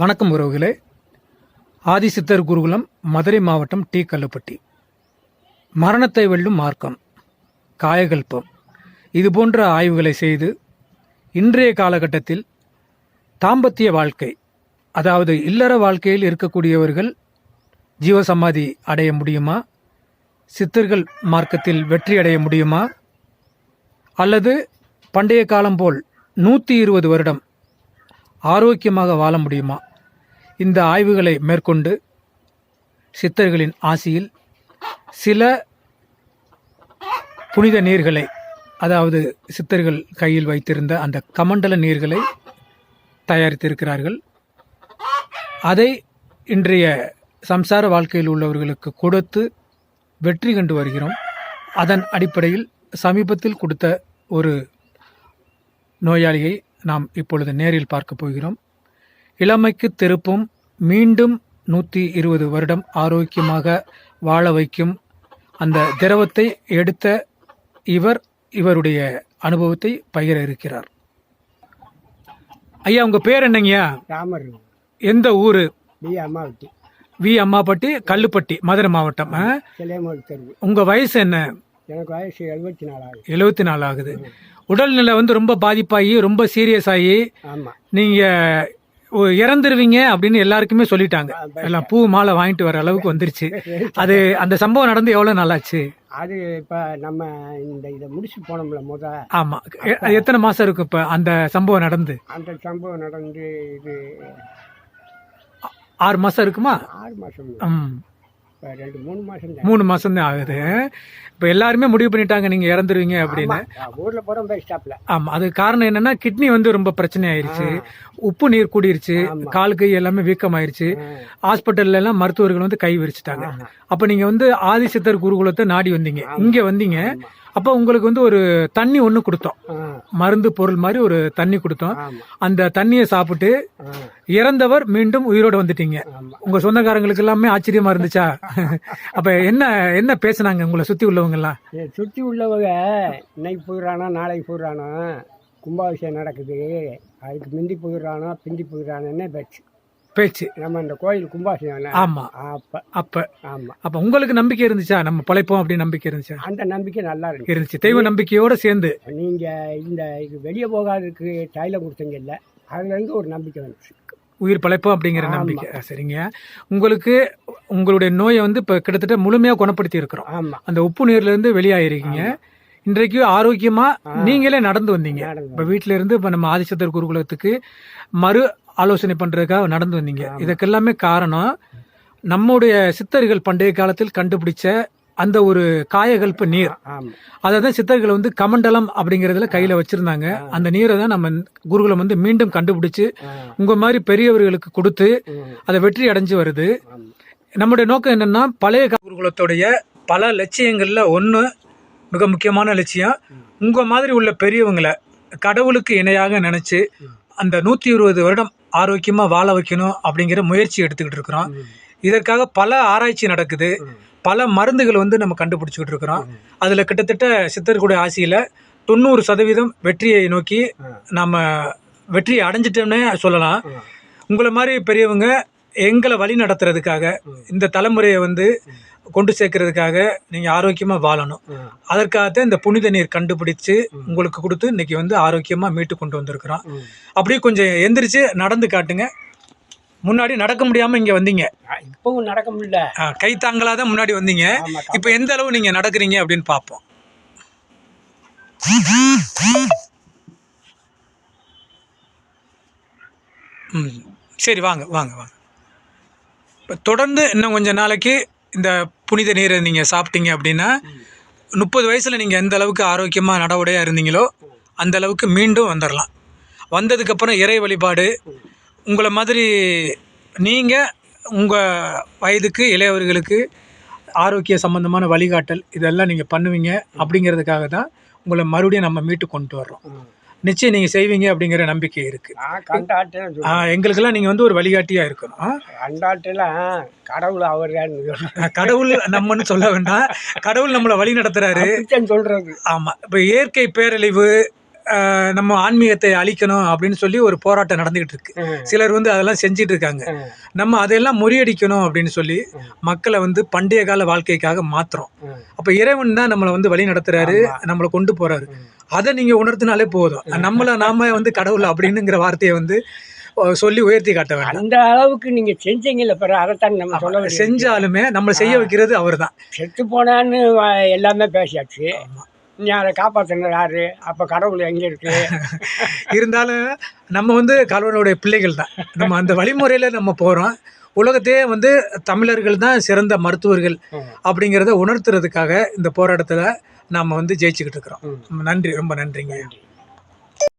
வணக்கம் உறவுகளே. ஆதிசித்தர் குருகுலம் மதுரை மாவட்டம் டி. கல்லுப்பட்டி. மரணத்தை வெல்லும் மார்க்கம் காயகல்பம். இது போன்ற ஆய்வுகளை செய்து இன்றைய காலகட்டத்தில் தாம்பத்திய வாழ்க்கை அதாவது இல்லற வாழ்க்கையில் இருக்கக்கூடியவர்கள் ஜீவசமாதி அடைய முடியுமா? சித்தர்கள் மார்க்கத்தில் வெற்றி அடைய முடியுமா? அல்லது பண்டைய காலம் போல் நூற்றி இருபது வருடம் ஆரோக்கியமாக வாழ முடியுமா? இந்த ஆய்வுகளை மேற்கொண்டு சித்தர்களின் ஆசியில் சில புனித நீர்களை அதாவது சித்தர்கள் கையில் வைத்திருந்த அந்த கமண்டல நீர்களை தயாரித்திருக்கிறார்கள். அதை இன்றைய சம்சார வாழ்க்கையில் உள்ளவர்களுக்கு கொடுத்து வெற்றி கண்டு வருகிறோம். அதன் அடிப்படையில் சமீபத்தில் கொடுத்த ஒரு நோயாளியை நாம் இப்பொழுது நேரில் பார்க்க போகிறோம். இளமைக்கு திருப்பும் மீண்டும் நூற்றி இருபது வருடம் ஆரோக்கியமாக வாழ வைக்கும் அந்த திரவத்தை எடுத்த இவர் இவருடைய அனுபவத்தை பகிர இருக்கிறார். ஐயா உங்க பேர் என்னங்கய்யா? ராமர். எந்த ஊரு? பி அம்மாவட்டி. வி அம்மாப்பட்டி கல்லுப்பட்டி மதுரை மாவட்டம் உங்க வயசு என்ன? எனக்கு வயசு எழுபத்தி நாலாவது. எழுபத்தி நாலு ஆகுது உடல்நிலை வந்து ரொம்ப பாதிப்பாகி ரொம்ப சீரியஸ் ஆகி ஆமாம் நீங்க ஒ- இறந்துருவீங்க அப்படின்னு எல்லாருக்குமே சொல்லிட்டாங்க. எல்லாம் பூ மாலை வாங்கிட்டு வர அளவுக்கு வந்துருச்சு. அது அந்த சம்பவம் நடந்து எவ்வளவு நாளாச்சு அது இப்போ நம்ம இந்த இதை முடிச்சு போனோம்ல முத. ஆமா. எ- அது எத்தனை மாசம் இருக்கும் இப்ப அந்த சம்பவம் நடந்து? அந்த சம்பவம் நடந்து இது ஆறு மாசம் இருக்குமா? ஆறு மாதம் ம். ரெண்டு மூணு மாதம் தான் மூணு மாசம் தான் ஆகுது. இப்ப எல்லாருமே முடிவு பண்ணிட்டாங்க நீங்க இறந்துருவீங்க அப்படின்னு. ஊரில் போகிறோம் பஸ் ஸ்டாப்பில் ஆமா அது காரணம் என்னன்னா கிட்னி வந்து ரொம்ப பிரச்சனை ஆயிருச்சு உப்பு நீர் கூடிருச்சு. கால் கை எல்லாமே வீக்கமாயிருச்சு. ஹாஸ்பிட்டல்ல எல்லாம் மருத்துவர்கள் வந்து கை விரிச்சிட்டாங்க. அப்ப நீங்க வந்து ஆதிசித்தர் குருகுலத்தை நாடி வந்தீங்க. இங்க வந்தீங்க. அப்ப உங்களுக்கு வந்து ஒரு தண்ணி ஒண்ணு கொடுத்தோம். மருந்து பொருள் மாதிரி ஒரு தண்ணி கொடுத்தோம். அந்த தண்ணியை சாப்பிட்டு இறந்தவர் மீண்டும் உயிரோட வந்துட்டீங்க. உங்க சொந்தக்காரங்களுக்கு எல்லாமே ஆச்சரியமா இருந்துச்சா? அப்ப என்ன என்ன பேசுனாங்க உங்களை சுத்தி உள்ளவங்க எல்லாம் சுற்றி உள்ளவங்க இன்னைக்கு போயிடுறானோ நாளைக்கு போயிடுறானோ? கும்பாபிஷேகம் நடக்குது. அதுக்கு மிந்தி போயிடுறானோ பிந்தி போயிடுறானோன்னே பேச்சு. பேச்சு. நம்ம இந்த கோயில் கும்பாபிஷேகம் ஆமா. அப்போ அப்ப ஆமாம் அப்ப உங்களுக்கு நம்பிக்கை இருந்துச்சா? நம்ம பிழைப்போம் அப்படின்னு நம்பிக்கை இருந்துச்சா? அந்த நம்பிக்கை நல்லா இருக்கு இருந்துச்சு. தெய்வ நம்பிக்கையோட சேர்ந்து. நீங்க இந்த இது வெளியே போகாததுக்கு தைலம் கொடுத்தீங்க இல்ல அதுல இருந்து ஒரு நம்பிக்கை வந்துச்சு. உயிர் பிழைப்போம் அப்படிங்கிற நம்பிக்கை. சரிங்க. உங்களுக்கு உங்களுடைய நோயை வந்து இப்ப கிட்டத்தட்ட முழுமையா குணப்படுத்தி இருக்கிறோம். ஆமா. அந்த உப்பு நீர்ல இருந்து வெளியாயிருக்கீங்க. இன்றைக்கு ஆரோக்கியமா நீங்களே நடந்து வந்தீங்க. இப்ப வீட்ல இருந்து இப்ப நம்ம ஆதிசத்தர் குருகுலத்துக்கு மறு ஆலோசனை பண்றதுக்காக நடந்து வந்தீங்க. இதுக்கெல்லாமே காரணம் நம்முடைய சித்தர்கள் பண்டைய காலத்தில் கண்டுபிடிச்ச அந்த ஒரு காயகல்ப நீர். அதை தான் சித்தர்கள் வந்து கமண்டலம் அப்படிங்கறதுல கையில வச்சிருந்தாங்க. அந்த நீரை தான் நம்ம குருகுலம் வந்து மீண்டும் கண்டுபிடிச்சு ஆ, உங்க மாதிரி பெரியவர்களுக்கு கொடுத்து அதை வெற்றி அடைஞ்சு வருது. நம்முடைய நோக்கம் என்னன்னா பழைய குருகுலத்துடைய பல லட்சியங்கள்ல ஒன்று மிக முக்கியமான லட்சியம் உங்க மாதிரி உள்ள பெரியவங்களை கடவுளுக்கு இணையாக நினைச்சு அந்த நூத்தி இருபது வருடம் ஆரோக்கியமா வாழ வைக்கணும் அப்படிங்கிற முயற்சி எடுத்துக்கிட்டு இருக்கிறோம் இதற்காக பல ஆராய்ச்சி நடக்குது. பல மருந்துகள் வந்து நம்ம கண்டுபிடிச்சிக்கிட்டு இருக்கிறோம் அதுல கிட்டத்தட்ட சித்தர்களுடைய ஆசையில தொண்ணூறு சதவீதம் வெற்றியை நோக்கி. நம்ம வெற்றியை அடைஞ்சிட்டோம்னே சொல்லலாம். உங்களை மாதிரி பெரியவங்க எங்களை வழி நடத்துறதுக்காக இந்த தலைமுறையை வந்து கொண்டு சேர்க்கறதுக்காக நீங்க ஆரோக்கியமா வாழணும். அதற்காகத்தான் இந்த புனித நீர் கண்டுபிடிச்சு உங்களுக்கு கொடுத்து இன்னைக்கு வந்து ஆரோக்கியமா மீட்டு கொண்டு வந்திருக்கிறோம். அப்படியே கொஞ்சம் எந்திரிச்சு நடந்து காட்டுங்க. முன்னாடி நடக்க முடியாம இங்க வந்தீங்க. இப்பவும் நடக்க முடியல. கை தாங்களாதான் முன்னாடி வந்தீங்க. இப்போ எந்த அளவு நீங்க நடக்கிறீங்க அப்படின்னு பார்ப்போம் ம் சரி வாங்க வாங்க வாங்க. தொடர்ந்து இன்னும் கொஞ்சம் நாளைக்கு இந்த புனித நீரை நீங்கள் சாப்பிட்டீங்க அப்படின்னா முப்பது வயசில் நீங்கள் எந்த அளவுக்கு ஆரோக்கியமாக நடவுடையாக இருந்தீங்களோ அந்த அளவுக்கு மீண்டும் வந்துடலாம் வந்ததுக்கப்புறம் இறை வழிபாடு உங்களை மாதிரி நீங்கள் உங்கள் வயதுக்கு இளையவர்களுக்கு ஆரோக்கிய சம்பந்தமான வழிகாட்டல் இதெல்லாம் நீங்கள் பண்ணுவீங்க அப்படிங்கிறதுக்காக தான் உங்களை மறுபடியும் நம்ம மீட்டு கொண்டு வர்றோம். நிச்சயம் நீங்கள் செய்வீங்க அப்படிங்கிற நம்பிக்கை இருக்குது எங்களுக்கெல்லாம் நீங்கள் வந்து ஒரு வழிகாட்டியாக இருக்கணும்? கண்டாட்டெல்லாம் கடவுள் அவர் கடவுள் நம்மன்னு சொல்ல வேண்டாம். கடவுள் நம்மளை வழி நடத்துறாரு. அப்படித்தான் சொல்றது. ஆமாம் இப்போ இயற்கை பேரழிவு நம்ம ஆன்மீகத்தை அழிக்கணும் அப்படின்னு சொல்லி ஒரு போராட்டம் நடந்துகிட்டு இருக்கு. சிலர் வந்து அதெல்லாம் செஞ்சிட்டு இருக்காங்க. நம்ம அதையெல்லாம் முறியடிக்கணும் அப்படின்னு சொல்லி. மக்களை வந்து பண்டைய கால வாழ்க்கைக்காக மாத்துறோம். அப்ப இறைவன் தான் நம்மளை வந்து வழி நடத்துறாரு. நம்மளை கொண்டு போறாரு. அதை நீங்க உணர்த்தினாலே போதும் நம்மள நாம வந்து கடவுள் அப்படின்னுங்கிற வார்த்தையை வந்து சொல்லி உயர்த்தி காட்ட வேண்டாம் அந்த அளவுக்கு நீங்க செஞ்சீங்கல்ல பிறகு அதைத்தான் நம்ம சொல்ல. செஞ்சாலுமே நம்மளை செய்ய வைக்கிறது அவர்தான் செத்து போனான்னு எல்லாமே பேசியாச்சு அதை காப்பாத்தினது யாரு? அப்ப கடவுள் எங்க இருக்கு? இருந்தாலும் நம்ம வந்து கடவுளுடைய பிள்ளைகள் தான். நம்ம அந்த வழிமுறையில் நம்ம போகிறோம் உலகத்தையே வந்து தமிழர்கள் தான் சிறந்த மருத்துவர்கள். அப்படிங்கிறத உணர்த்துறதுக்காக இந்த போராட்டத்தில் நாம் வந்து ஜெயிச்சுக்கிட்டு இருக்கிறோம். நன்றி. ரொம்ப நன்றிங்க நன்றி.